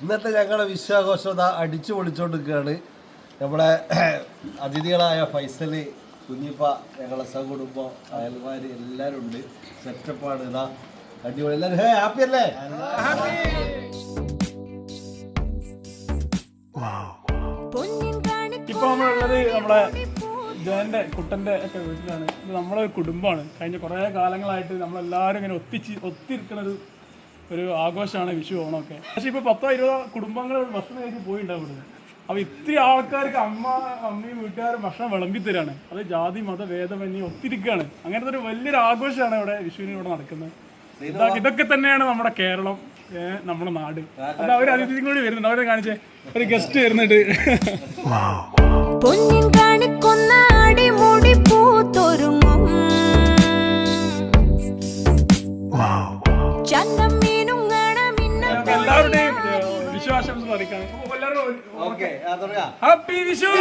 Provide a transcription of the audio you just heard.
ഇന്നത്തെ ഞങ്ങളുടെ വിശ്വാഘോഷം ദാ അടിച്ചു പൊളിച്ചോണ്ടിരിക്കുകയാണ്. നമ്മുടെ അതിഥികളായ ഫൈസൽ കുഞ്ഞിപ്പ ഞങ്ങളെ സഹകുടുംബം അയൽമാർ എല്ലാവരും ഉണ്ട്. സെറ്റപ്പാണ് ഇതാ അടിപൊളി. എല്ലാവരും ഹേ ഹാപ്പി അല്ലേ? ഇപ്പൊ നമ്മളുള്ളത് നമ്മളെ ജോന്റെ കുട്ടന്റെ ഒക്കെ വീട്ടിലാണ്. ഇത് നമ്മളെ ഒരു കുടുംബമാണ്. കഴിഞ്ഞ കുറേ കാലങ്ങളായിട്ട് നമ്മളെല്ലാരും ഇങ്ങനെ ഒത്തിച്ച് ഒത്തിരിക്കുന്ന ഒരു ഒരു ആഘോഷമാണ് വിഷു ഓണമൊക്കെ. പക്ഷെ ഇപ്പൊ പത്തോ ഇരുപതോ കുടുംബങ്ങൾ ഭക്ഷണം കഴിച്ച് പോയിണ്ടാവും ഇവിടുന്ന് അപ്പൊ ഇത്രയും ആൾക്കാർക്ക് അമ്മ അമ്മയും വീട്ടുകാരും ഭക്ഷണം വിളമ്പി തരാണ്. അത് ജാതി മത ഭേദമന്യം ഒത്തിരിക്കുകയാണ് അങ്ങനത്തെ ഒരു വലിയൊരു ആഘോഷമാണ് ഇവിടെ വിഷുവിന് ഇവിടെ നടക്കുന്നത്. ഇതാ- ഇതൊക്കെ തന്നെയാണ് നമ്മുടെ കേരളം നമ്മുടെ നാട്. അത് അവർ അതിഥിയും കൂടി വരുന്നുണ്ട്. അവരെ കാണിച്ചേ. ഒരു ഗസ്റ്റ് വരുന്നുണ്ട്. പൊന്നിൻ ഏ, വിശ്വാസം അറിയിക്കാണ് എല്ലാവരും ഓക്കെ തുടങ്ങാം ഹാപ്പി വിഷു